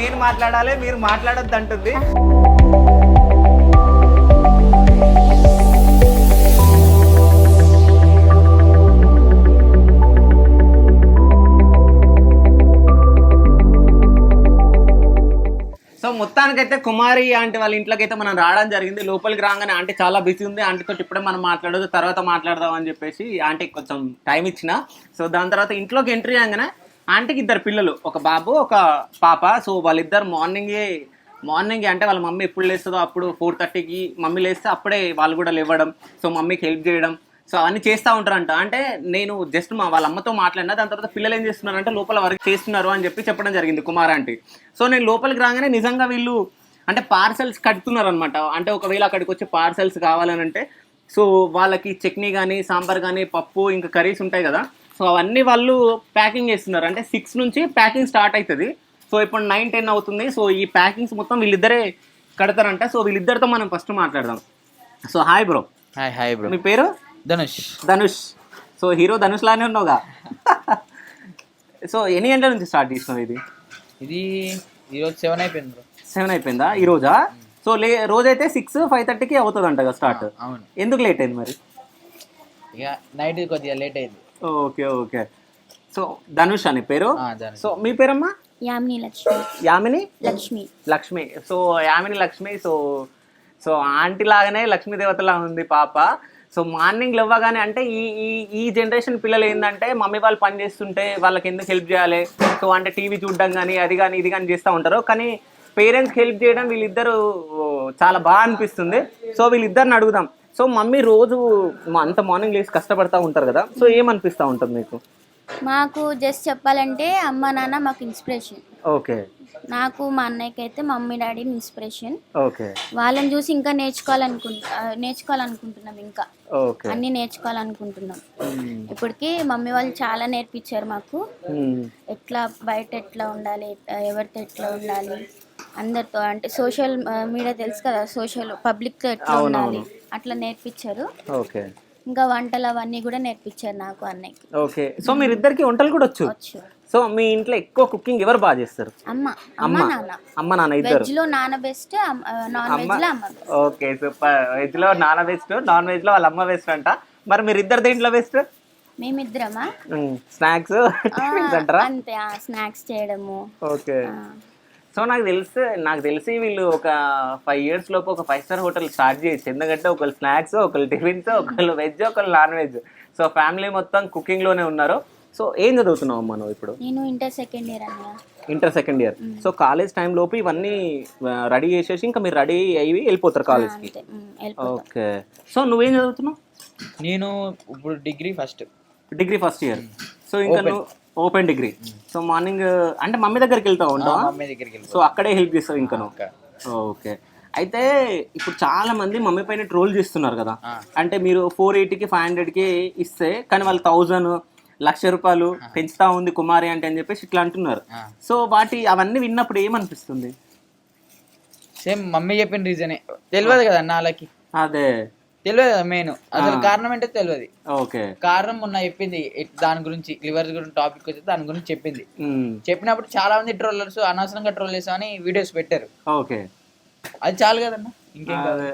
నేను మాట్లాడాలి మీరు మాట్లాడొద్దు అంటుంది. సో మొత్తానికైతే కుమారి ఆంటీ వాళ్ళ ఇంట్లోకి అయితే మనం రావడం జరిగింది. లోపలికి రాగానే ఆంటీ చాలా బిజీ ఉంది. ఆంటీతో ఇప్పుడే మనం మాట్లాడదు తర్వాత మాట్లాడదాం అని చెప్పేసి ఆంటీకి కొంచెం టైం ఇచ్చిన. సో దాని తర్వాత ఇంట్లోకి ఎంట్రీ అయ్యగానే ఆంటీకి ఇద్దరు పిల్లలు ఒక బాబు ఒక పాప. సో వాళ్ళిద్దరు మార్నింగే మార్నింగ్ అంటే వాళ్ళ మమ్మీ ఎప్పుడు లేస్తుందో అప్పుడు ఫోర్ థర్టీకి మమ్మీ లేస్తే అప్పుడే వాళ్ళు కూడా లేవడం సో మమ్మీకి హెల్ప్ చేయడం. సో అవన్నీ చేస్తూ ఉంటారంట. అంటే నేను జస్ట్ మా వాళ్ళ అమ్మతో మాట్లాడినా దాని తర్వాత పిల్లలు ఏం చేస్తున్నారంటే లోపల వర్క్ చేస్తున్నారు అని చెప్పి చెప్పడం జరిగింది కుమార్ ఆంటీ. సో నేను లోపలికి రాగానే నిజంగా వీళ్ళు అంటే పార్సల్స్ కడుతున్నారు అనమాట అంటే ఒకవేళ అక్కడికి వచ్చి పార్సల్స్ కావాలని అంటే సో వాళ్ళకి చట్నీ కానీ సాంబార్ కానీ పప్పు ఇంకా కర్రీస్ ఉంటాయి కదా సో అవన్నీ వాళ్ళు ప్యాకింగ్ చేస్తున్నారు. అంటే సిక్స్ నుంచి ప్యాకింగ్ స్టార్ట్ అవుతుంది సో ఇప్పుడు నైన్ టెన్ అవుతుంది. సో ఈ ప్యాకింగ్స్ మొత్తం వీళ్ళిద్దరే కడతారంట. సో వీళ్ళిద్దరితో మనం ఫస్ట్ మాట్లాడదాం. So hi bro hi hi bro మీ పేరు? ధనుష్. ధనుష్. సో హీరో ధనుష్ లానే ఉన్నావుగా. సో ఎన్ని గంటల నుంచి స్టార్ట్ చేసినావు ఇది? ఇది ఈరోజు సెవెన్ అయిపోయింది బ్రో సెవెన్ అయిపోయిందా? ఈ రోజా? సో లే రోజైతే సిక్స్ ఫైవ్ థర్టీకి అవుతుంది అంట స్టార్ట్ అవును. ఎందుకు లేట్ అయింది మరి? ఇక నైట్ కొద్దిగా లేట్ అయింది. Okay okay. సో ధనుష్ అని పేరు. ఆ, ధనుష్. సో మీ పేరమ్మా? Yamini Lakshmi. Yamini? Lakshmi. Lakshmi. So Yamini Lakshmi so so aunty లాగానే లక్ష్మీ దేవతలా ఉంది పాప. సో మార్నింగ్ లేవగానే అంటే ఈ ఈ ఈ జనరేషన్ పిల్లలు ఏంటంటే మమ్మీ వాళ్ళు పని చేస్తుంటే వాళ్ళకి ఎందుకు హెల్ప్ చేయాలి? సో అంటే టీవీ చూడడం కానీ అది కానీ ఇది కానీ చేస్తూ ఉంటారు. కానీ పేరెంట్స్కి హెల్ప్ చేయడం వీళ్ళిద్దరు చాలా బాగా అనిపిస్తుంది. సో వీళ్ళిద్దరిని అడుగుదాం. సో మమ్మీ రోజు అంత మార్నింగ్ లేచి కష్టపడతా ఉంటారు కదా సో ఏమనిపిస్తూ ఉంటుంది మీకు? మాకు జస్ట్ చెప్పాలంటే అమ్మ నాన్న మాకు ఇన్స్పిరేషన్. ఓకే. నాకు మా అన్నయ్యకి అయితే మమ్మీ డాడీని ఇన్స్పిరేషన్. ఓకే. వాళ్ళని చూసి ఇంకా నేర్చుకోవాలనుకుంటా నేర్చుకోవాలనుకుంటున్నాం ఇంకా. ఓకే. అన్నీ నేర్చుకోవాలనుకుంటున్నాం. ఇప్పటికి మమ్మీ వాళ్ళు చాలా నేర్పించారు మాకు. ఎట్లా బయట ఎట్లా ఉండాలి ఎవరితో ఎట్లా ఉండాలి అందరితో అంటే సోషల్ మీడియా తెలుసు కదా సోషల్ పబ్లిక్తో ఎట్లా ఉండాలి అట్లా నేర్పించారు. ఓకే. ఇంకా వంటలు అవన్నీ కూడా నేర్పించారు నాకు అన్నయ్యకి. ఓకే. సో మీరిద్దరికి వంటలు కూడా వచ్చు? సో మీ ఇంట్లో ఎక్కువ కుకింగ్ ఎవరు బాగా చేస్తారు? అమ్మ అమ్మ నాన్న. అమ్మ నాన్న ఇద్దరు. వెజ్లో నాన్న బెస్ట్ నాన్ వెజ్లో అమ్మ. Okay super. వెజ్లో నాన్న బెస్ట్ నాన్ వెజ్లో వాళ్ళ అమ్మ బెస్ట్ అంట. మరి మీరు ఇద్దరు దేంట్లో బెస్ట్? మేమిద్దరమా? స్నాక్స్ అంటారా? అంతే స్నాక్స్ చేయడము. ఓకే. సో నాకు తెలిసి నాకు తెలిసి వీళ్ళు ఒక ఫైవ్ ఇయర్స్ లోపు ఒక ఫైవ్ స్టార్ హోటల్ స్టార్ట్ చేయొచ్చు. ఎందుకంటే ఒకళ్ళు స్నాక్స్ ఒకళ్ళు టిఫిన్స్ ఒకళ్ళు వెజ్ ఒకళ్ళు నాన్ వెజ్ సో ఫ్యామిలీ మొత్తం కుకింగ్లోనే ఉన్నారు. సో ఏం చదువుతున్నావు అమ్మా నువ్వు ఇప్పుడు? నేను inter second year inter second year so college time లోపు ఇవన్నీ రెడీ చేసేసి ఇంకా మీరు రెడీ అయ్యి వెళ్ళిపోతారు కాలేజ్కి ఓకే. సో నువ్వేం చదువుతున్నావు? నేను ఇప్పుడు degree first degree first year so ఇంకా నువ్వు ఓపెన్ డిగ్రీ. సో మార్నింగ్ అంటే మమ్మీ దగ్గరికి వెళ్తావు ఉంటావా మమ్మీ దగ్గరికి సో అక్కడే హెల్ప్ చేస్తావు ఇంకా నువ్వు ఓకే. అయితే ఇప్పుడు చాలా మంది మమ్మీ పైన ట్రోల్ చేస్తున్నారు కదా. అంటే మీరు ఫోర్ ఎయిటీకి ఫైవ్ హండ్రెడ్కి ఇస్తే కానీ వాళ్ళు థౌజండ్ లక్ష రూపాయలు పెంచుతా ఉంది కుమారి అంటే అని చెప్పేసి ఇట్లా అంటున్నారు. సో వాటి అవన్నీ విన్నప్పుడు ఏమనిపిస్తుంది? సేమ్ మమ్మీ చెప్పిన రీజనే. తెలియదు కదా నాలకి. అదే. తెలియదు మెయిన్ అసలు కారణం ఏంటో తెలియదు ఓకే. కారణం మొన్న చెప్పింది దాని గురించి లివర్ గురించి టాపిక్ వచ్చి దాని గురించి చెప్పింది. చెప్పినప్పుడు చాలా మంది ట్రోలర్స్ అనవసరంగా ట్రోల్ చేసామని వీడియోస్ పెట్టారు. ఓకే. అది చాలు కదన్నా. ఇంకేం కాదు.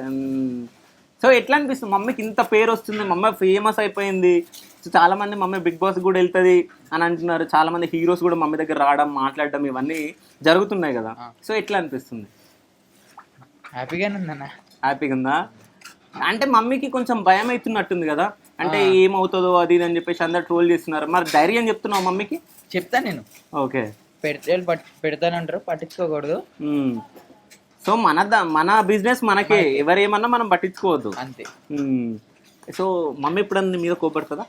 సో ఎట్లా అనిపిస్తుంది? మమ్మీకి ఇంత పేరు వస్తుంది మమ్మీ ఫేమస్ అయిపోయింది. సో చాలా మంది మమ్మీ బిగ్ బాస్ కూడా వెళ్తుంది అని అంటున్నారు. చాలా మంది హీరోస్ కూడా మమ్మీ దగ్గర రావడం మాట్లాడడం ఇవన్నీ జరుగుతున్నాయి కదా. సో ఎట్లా అనిపిస్తుంది? హ్యాపీగానే ఉందన్న. హ్యాపీగా ఉందా? అంటే మమ్మీకి కొంచెం భయం అవుతున్నట్టుంది కదా. అంటే ఏమవుతుందో అది ఇది అని చెప్పేసి అందరు ట్రోల్ చేస్తున్నారు. మరి ధైర్యం చెప్తున్నావు మమ్మీకి? చెప్తా నేను. ఓకే. పెడితే పెడతానంటారు పట్టించుకోకూడదు. సో మన మన బిజినెస్ మనకే. ఎవరేమన్నా మనం పట్టించుకోవద్దు. అంతే. సో మమ్మీ ఎప్పుడన్నా నీ మీద కోపడుతుందా?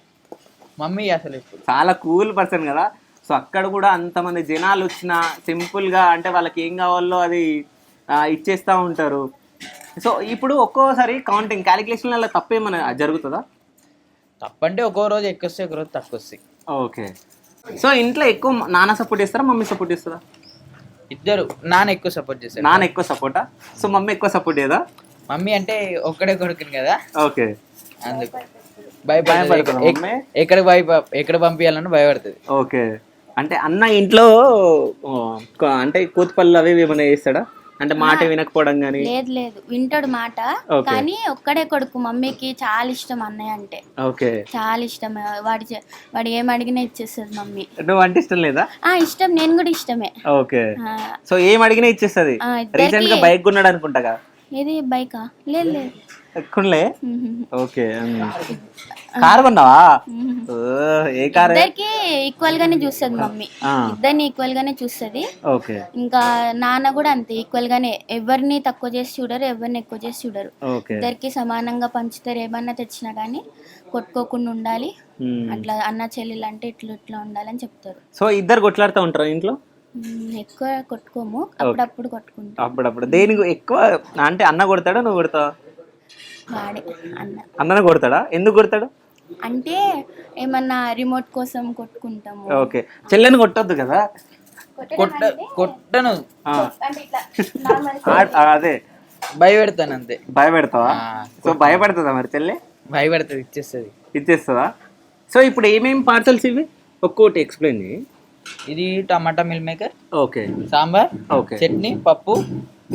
మమ్మీ అసలు ఇప్పుడు చాలా కూల్ పర్సన్ కదా. సో అక్కడ కూడా అంతమంది జనాలు వచ్చిన సింపుల్గా అంటే వాళ్ళకి ఏం కావాలో అది ఇచ్చేస్తూ ఉంటారు. సో ఇప్పుడు ఒక్కోసారి కౌంటింగ్ క్యాలిక్యులేషన్లలో తప్పేమైనా జరుగుతుందా? తప్పంటే ఒక్కో రోజు ఎక్కువ వస్తాయి ఒక రోజు తక్కువ వస్తాయి ఓకే. సో ఇంట్లో ఎక్కువ నాన్న సపోర్ట్ చేస్తారా మమ్మీ సపోర్ట్ చేస్తారా ఇద్దరు నాన్న ఎక్కువ సపోర్ట్ చేశాడు నాన్న ఎక్కువ సపోర్టా సో మమ్మీ ఎక్కువ సపోర్ట్ చేయదా? మమ్మీ అంటే ఒక్కడే కొడుకుని కదా? ఓకే. అందుకు. భయపడుతుంది మమ్మీ? ఎక్కడ భయ ఎక్కడ పంపించాలని భయపడుతుంది. ఓకే. అంటే అన్న ఇంట్లో కొ- అంటే కూతుపల్లి అవి ఇవి ఏమైనా చేస్తాడా? అంటే మాట వినకపోవడం కానీ లేదు లేదు. వింటాడు మాట. కానీ ఒక్కడే కొడుకు. మమ్మీకి చాలా ఇష్టం అన్నయ్య అంటే. ఓకే. చాలా ఇష్టం. వాడి వాడు ఏం అడిగినా ఇచ్చేస్తుంది మమ్మీ. నువ్వు అంటే ఇష్టం లేదా? ఆ ఇష్టం. నేను కూడా ఇష్టమే. ఓకే. సో ఏం అడిగినా ఇచ్చేస్తుంది. రీసెంట్గా బైక్ కొన్నాడు అనుకుంటా ఏది? బైకా? లేదు లేదు. మ్మ్. ఓకే కార్ కొన్నావా? ఏ కార్? ఇద్దరికి ఈక్వల్ గానే చూస్తుంది మమ్మీ. ఇద్దరిని ఈక్వల్ గానే చూస్తుంది. ఓకే. ఇంకా నాన్న కూడా అంతే ఈక్వల్ గానే. ఎవరిని తక్కువ చేసి చూడరు ఎవరిని ఎక్కువ చేసి చూడరు. ఇద్దరికి సమానంగా పంచుతారు ఏమన్నా తెచ్చినా కానీ కొట్టుకోకుండా ఉండాలి. అట్లా అన్న చెల్లెలు అంటే ఇట్లా ఇట్లా ఉండాలని చెప్తారు. సో ఇద్దరు కొట్లాడుతూ ఉంటారా ఇంట్లో? ఎక్కువ కొట్టుకోము. అప్పుడప్పుడు కొట్టుకుంటాం. అప్పుడప్పుడు. దేనికి ఎక్కువ? అంటే అన్న కొడతాడా? నువ్వు కొడతావా? వాడే అన్న. అన్ననే కొడతాడా? ఎందుకు కొడతాడు? అంటే ఏమన్నా రిమోట్ కోసం కొట్టుకుంటాము. ఓకే. చెల్లెని కొట్టొద్దు కదా? కొట్ట కొట్టను. ఆ, అంటే ఇట్లా normal ఆ- ఆ, అదే. భయపెడతాను అంతే. భయపెడతావా? సో భయపడుతుందా మరి చెల్లె? భయపెడతాది ఇచ్చేస్తుంది. ఇచ్చేస్తుందా? సో ఇప్పుడు ఏమేమి పార్సల్స్ ఇవి? ఒక్కోటి ఎక్స్ప్లెయిన్ చేయి. ఇది tomato meal maker. Okay. Sambar okay. Chutney పప్పు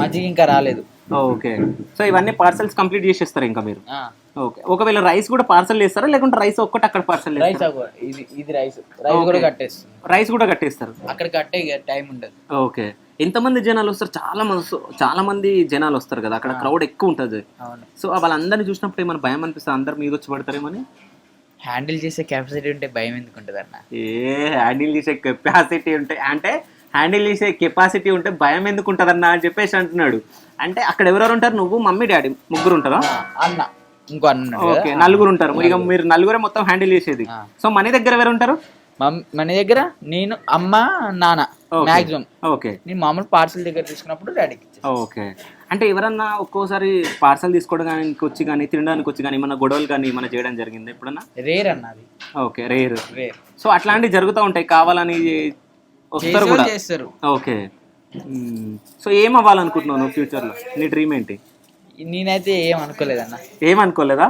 మజ్జిగ ఇంకా రాలేదు. ఓకే. సో ఇవన్నీ పార్సల్స్ కంప్లీట్ చేసేస్తారు ఇంకా మీరు? ఓకే. ఒకవేళ రైస్ కూడా పార్సల్ చేస్తారా? లేకుంటే రైస్ ఒక్కటి అక్కడ పార్సల్ రైస్ ఇది ఇది రైస్. రైస్ కూడా కట్టేస్తుంది. రైస్ కూడా కట్టేస్తారు. అక్కడ కట్టే టైం ఉండదు. ఓకే. ఎంతమంది జనాలు వస్తారు? చాలా మంది చాలా మంది జనాలు వస్తారు కదా. అక్కడ క్రౌడ్ ఎక్కువ ఉంటుంది. సో వాళ్ళందరినీ చూసినప్పుడు ఏమైనా భయం అనిపిస్తుంది? అందరు మీద వచ్చి పడతారేమని హ్యాండిల్ చేసే కెపాసిటీ ఉంటే భయం ఎందుకు ఉంటుంది అన్న ఏ హ్యాండిల్ చేసే కెపాసిటీ ఉంటే అంటే హ్యాండిల్ చేసే కెపాసిటీ ఉంటే భయం ఎందుకు ఉంటుందన్న అని చెప్పేసి అంటున్నాడు. అంటే అక్కడ ఎవరెవరు ఉంటారు? నువ్వు మమ్మీ డాడీ ముగ్గురు ఉంటారా? అన్న. ఇంకో అన్న ఓకే. నలుగురు ఉంటారు. ఇక మీరు నలుగురే మొత్తం హ్యాండిల్ చేసేది. సో మన దగ్గర ఎవరు ఉంటారు? మన దగ్గర నేను అమ్మ నాన్న. మాక్సిమం. ఓకే. నేను మామూలు పార్సల్ దగ్గర తీసుకున్నప్పుడు డాడీకి. ఓకే. అంటే ఎవరన్నా ఒక్కోసారి పార్సల్ తీసుకోవడానికి వచ్చి కానీ తినడానికి వచ్చి కానీ ఏమన్నా గొడవలు కానీ ఏమన్నా చేయడం జరిగింది ఎప్పుడన్నా? రేర్ అన్నది ఓకే రేర్. రేర్. సో అట్లాంటివి జరుగుతూ ఉంటాయి కావాలని వస్తారు కూడా? చేస్తారు. ఓకే. సో ఏం అవ్వాలనుకుంటున్నావు నువ్వు ఫ్యూచర్లో? నీ డ్రీమ్ ఏంటి? నేనైతే ఏం అనుకోలేదన్న ఏమనుకోలేదా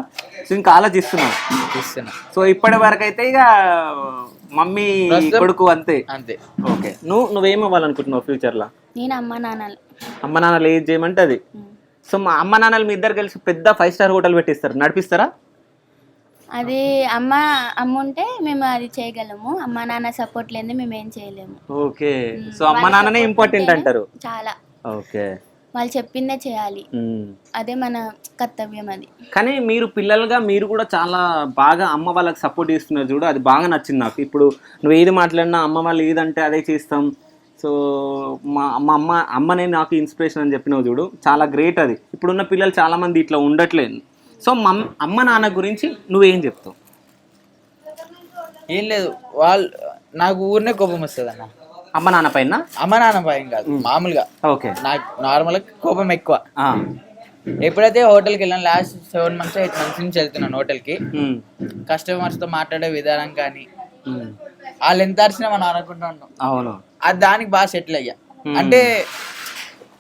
సో ఇంకా ఆలోచిస్తున్నావు ఇస్తున్నా సో ఇప్పటి వరకు అయితే ఇక మమ్మీ కొడుకు అంతే. అంతే. ఓకే. నువ్వు నువ్వేం అవ్వాలనుకుంటున్నావు ఫ్యూచర్లో? నేను అమ్మ నాన్నలు. అమ్మ నాన్నలు ఏది చేయమంటే అది. సో మా అమ్మ నాన్నలు మీ ఇద్దరు కలిసి పెద్ద ఫైవ్ స్టార్ హోటల్ పెట్టిస్తారు. నడిపిస్తారా? అది అమ్మ అమ్మ ఉంటే మేము అది చేయగలము. అమ్మ నాన్న సపోర్ట్ లేని మేము ఏం చేయలేము. ఓకే. సో అమ్మ నాన్ననే ఇంపార్టెంట్ అంటారు. చాలా. ఓకే. వాళ్ళు చెప్పిందే చేయాలి. అదే మన కర్తవ్యం అది. కానీ మీరు పిల్లలుగా మీరు కూడా చాలా బాగా అమ్మ వాళ్ళకి సపోర్ట్ చేస్తున్నారు చూడు. అది బాగా నచ్చింది నాకు. ఇప్పుడు నువ్వు ఏది మాట్లాడినా అమ్మ వాళ్ళు ఏదంటే అదే చేస్తాం. సో మా మా అమ్మ అమ్మనే నాకు ఇన్స్పిరేషన్ అని చెప్పినావు చూడు. చాలా గ్రేట్ అది. ఇప్పుడున్న పిల్లలు చాలా మంది ఇట్లా ఉండట్లేదు. సో మమ్ అమ్మ నాన్న గురించి నువ్వేం చెప్తావు? ఏం లేదు. వాళ్ళు నాకు ఊరినే కోపం వస్తుంది అన్న అమ్మ నాన్న పైన? అమ్మ నాన్న భయం కాదు. మామూలుగా. ఓకే. నాకు నార్మల్గా కోపం ఎక్కువ. ఎప్పుడైతే హోటల్కి వెళ్ళాను last seven months eight months నుంచి వెళ్తున్నాను హోటల్కి. కస్టమర్స్తో మాట్లాడే విధానం కానీ. వాళ్ళు ఎంత అరిచినా మనం అనుకుంటా ఉన్నాం. అవును. అది దానికి బాగా సెటిల్ అయ్యా. అంటే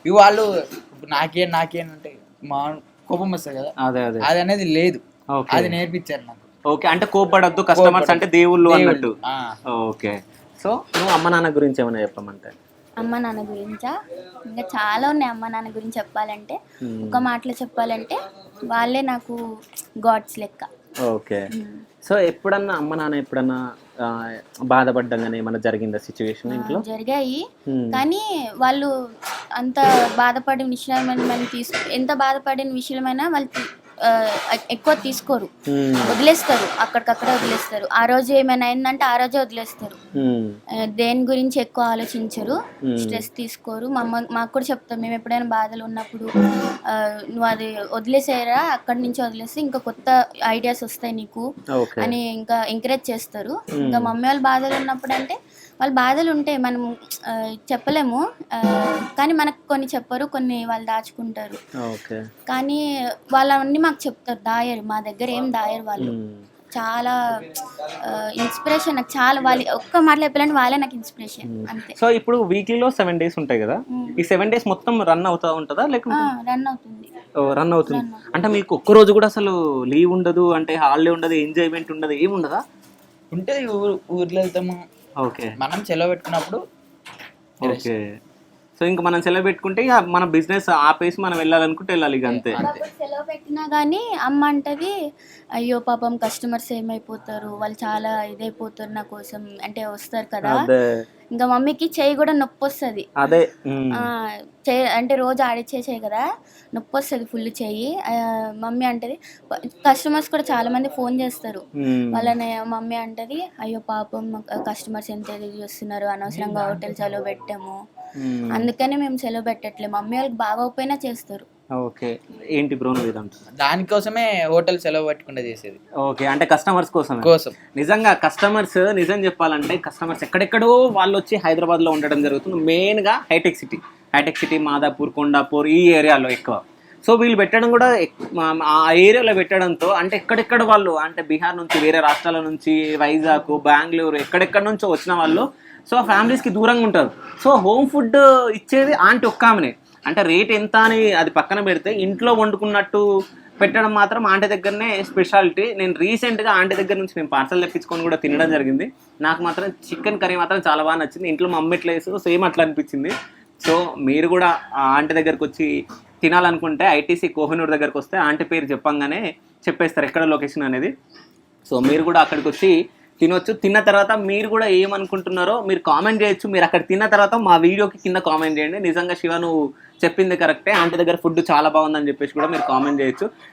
ఇవి వాళ్ళు ఇప్పుడు నాకేం నాకేం అంటే మా కోపం వస్తుంది కదా. అదే అదే. అది అనేది లేదు. ఓకే. అది నేర్పించారు నాకు. ఓకే అంటే కోపడద్దు కస్టమర్స్ అంటే దేవుళ్ళు అన్నట్టు. ఆ, ఓకే. సో నువ్వు అమ్మ నాన్న గురించి ఏమైనా చెప్పమంటే? అమ్మ నాన్న గురించా? ఇంకా చాలా ఉన్నాయి అమ్మ నాన్న గురించి చెప్పాలంటే. ఒక మాటలో చెప్పాలంటే వాళ్ళే నాకు గాడ్స్ లెక్క. ఓకే. సో ఎప్పుడన్నా అమ్మ నాన్న ఎప్పుడన్నా బాధపడ్డం కానీ ఏమన్నా జరిగిందా సిచ్యువేషన్ ఇంట్లో జరిగాయి. కానీ వాళ్ళు అంత బాధపడిన విషయమైన తీసు ఎంత బాధపడిన విషయమైనా వాళ్ళు ఎక్కువ తీసుకోరు. వదిలేస్తారు. అక్కడికక్కడే వదిలేస్తారు. ఆ రోజు ఏమైనా అయిందంటే ఆ రోజే వదిలేస్తారు. దేని గురించి ఎక్కువ ఆలోచించరు. స్ట్రెస్ తీసుకోరు. మా మాకు కూడా చెప్తాం. మేము ఎప్పుడైనా బాధలు ఉన్నప్పుడు నువ్వు అది వదిలేసేయరా? అక్కడి నుంచి వదిలేస్తే ఇంకా కొత్త ఐడియాస్ వస్తాయి నీకు అని ఇంకా ఎంకరేజ్ చేస్తారు. ఇంకా మమ్మీ వాళ్ళు బాధలు ఉన్నప్పుడు అంటే వాళ్ళ బాధలు ఉంటాయి మనం చెప్పలేము. కానీ మనకు కొన్ని చెప్పరు కొన్ని వాళ్ళు దాచుకుంటారు. ఓకే. కానీ వాళ్ళవన్నీ మాకు చెప్తారు దాయరు. మా దగ్గర ఏం దాయరు వాళ్ళు. చాలా ఇన్స్పిరేషన్ నాకు చాలా వాళ్ళు ఒక్క మాటలు చెప్పాలంటే వాళ్ళే నాకు ఇన్స్పిరేషన్ అంతే. సో ఇప్పుడు వీక్లీలో సెవెన్ డేస్ ఉంటాయి కదా? ఈ సెవెన్ డేస్ మొత్తం రన్ అవుతా ఉంటుందా లేకుంటే? రన్ అవుతుంది. రన్ అవుతుంది. అంటే మీకు ఒక్క రోజు కూడా అసలు లీవ్ ఉండదు అంటే హాలిడే ఉండదు ఎంజాయ్మెంట్ ఉండదు ఏమి ఉండదా ఉంటుంది ఊరు ఊర్లో వెళ్తాము? ఓకే. మనం సెలవు పెట్టుకున్నప్పుడు ఓకే. సో ఇంకా మనం సెలవు పెట్టుకుంటే ఇక మన బిజినెస్ ఆపేసి మనం వెళ్ళాలనుకుంటే వెళ్ళాలి ఇక అంతే. సెలవు పెట్టినా కానీ అమ్మ అంటది అయ్యో పాపం కస్టమర్స్ ఏమైపోతారు వాళ్ళు చాలా ఇదైపోతారు నా కోసం. అంటే వస్తారు కదా. ఇంకా మమ్మీకి చెయ్యి కూడా నొప్పి వస్తుంది అదే. చెయ్యి అంటే రోజు ఆడిచ్చే చెయ్యి కదా నొప్పి వస్తుంది ఫుల్ చెయ్యి ఆ, మమ్మీ అంటది కస్టమర్స్ కూడా చాలా మంది ఫోన్ చేస్తారు. వాళ్ళని మమ్మీ అంటది అయ్యో పాపం కస్టమర్స్ ఎంత ఎదురు చూస్తున్నారు అనవసరంగా హోటల్ సెలవు పెట్టాము. అందుకని మేము సెలవు పెట్టట్లేదు మమ్మీ వాళ్ళకి బాగోకపోయినా చేస్తారు ఓకే. ఏంటి బ్రో నువ్వు ఇదంటున్నా దానికోసమే హోటల్ సెలవు పెట్టకుండా చేసేది. ఓకే అంటే కస్టమర్స్ కోసం కోసం. నిజంగా కస్టమర్స్ నిజం చెప్పాలంటే కస్టమర్స్ ఎక్కడెక్కడో వాళ్ళు వచ్చి హైదరాబాద్లో ఉండడం జరుగుతుంది. మెయిన్గా hitech city hitech city Madhapur Kondapur ఈ ఏరియాలో ఎక్కువ. సో వీళ్ళు పెట్టడం కూడా ఆ ఏరియాలో పెట్టడంతో అంటే ఎక్కడెక్కడ వాళ్ళు అంటే బీహార్ నుంచి వేరే రాష్ట్రాల నుంచి వైజాగ్ బెంగళూరు ఎక్కడెక్కడ నుంచో వచ్చిన వాళ్ళు సో ఫ్యామిలీస్కి దూరంగా ఉంటారు. సో హోమ్ ఫుడ్ ఇచ్చేది ఆంటీ ఒక్క ఆమెనే. అంటే రేట్ ఎంత అని అది పక్కన పెడితే ఇంట్లో వండుకున్నట్టు పెట్టడం మాత్రం ఆంటీ దగ్గరనే స్పెషాలిటీ నేను రీసెంట్గా ఆంటీ దగ్గర నుంచి నేను పార్సల్ తెప్పించుకొని కూడా తినడం జరిగింది. నాకు మాత్రం చికెన్ కర్రీ మాత్రం చాలా బాగా నచ్చింది. ఇంట్లో మా అమ్మ ఎట్లా వేసు సేమ్ అట్లా అనిపించింది. సో మీరు కూడా ఆ ఆంటీ దగ్గరకు వచ్చి తినాలనుకుంటే ఐటీసీ కోహినూర్ దగ్గరకు వస్తే ఆంటీ పేరు చెప్పంగానే చెప్పేస్తారు ఎక్కడ లొకేషన్ అనేది. సో మీరు కూడా అక్కడికి వచ్చి తినొచ్చు. తిన్న తర్వాత మీరు కూడా ఏమనుకుంటున్నారో మీరు కామెంట్ చేయొచ్చు. మీరు అక్కడ తిన్న తర్వాత మా వీడియోకి కింద కామెంట్ చేయండి. నిజంగా శివ నువ్వు చెప్పింది కరెక్టే ఆంటీ దగ్గర ఫుడ్ చాలా బాగుందని చెప్పేసి కూడా మీరు కామెంట్ చేయొచ్చు.